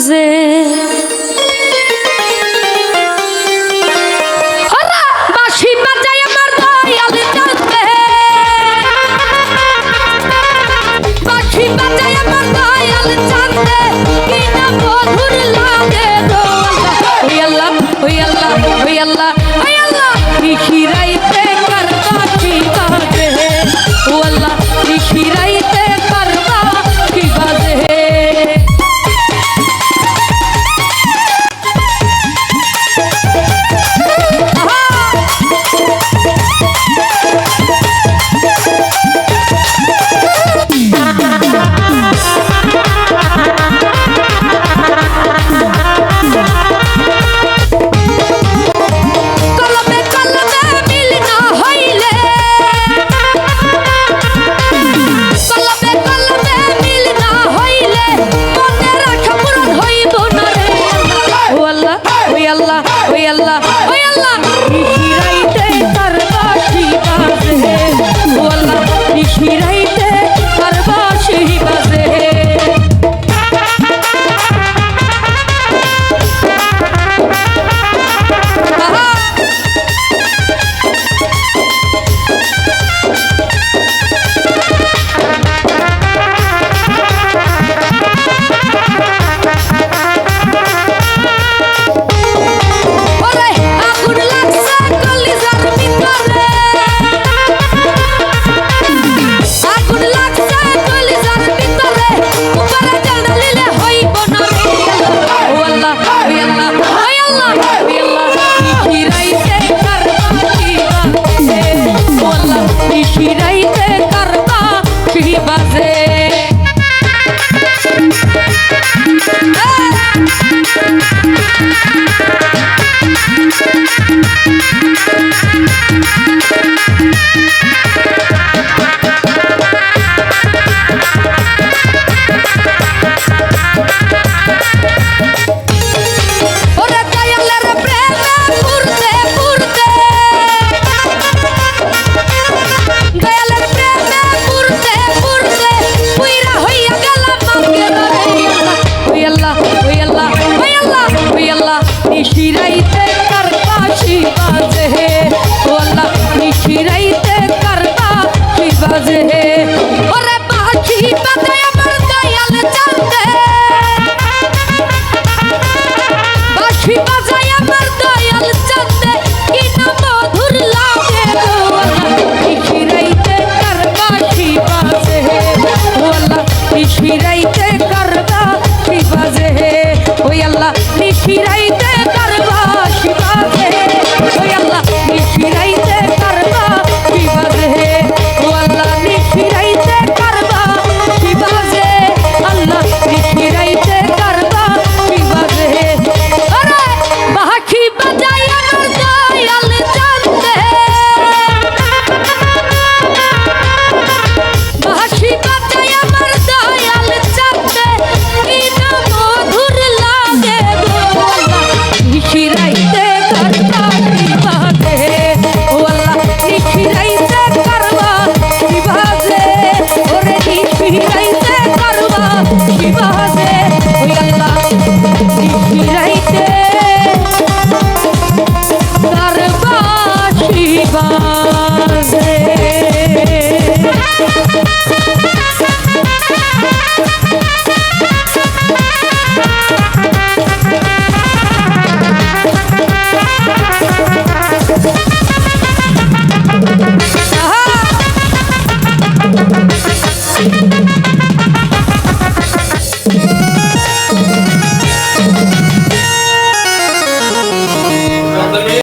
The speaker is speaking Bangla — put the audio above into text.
মাঝে Oye, Allah, oye, Allah, oye, Allah, oye, Allah, oye, Allah, আল্লাহ ওই আল্লাহ ওই আল্লাহ Ishirai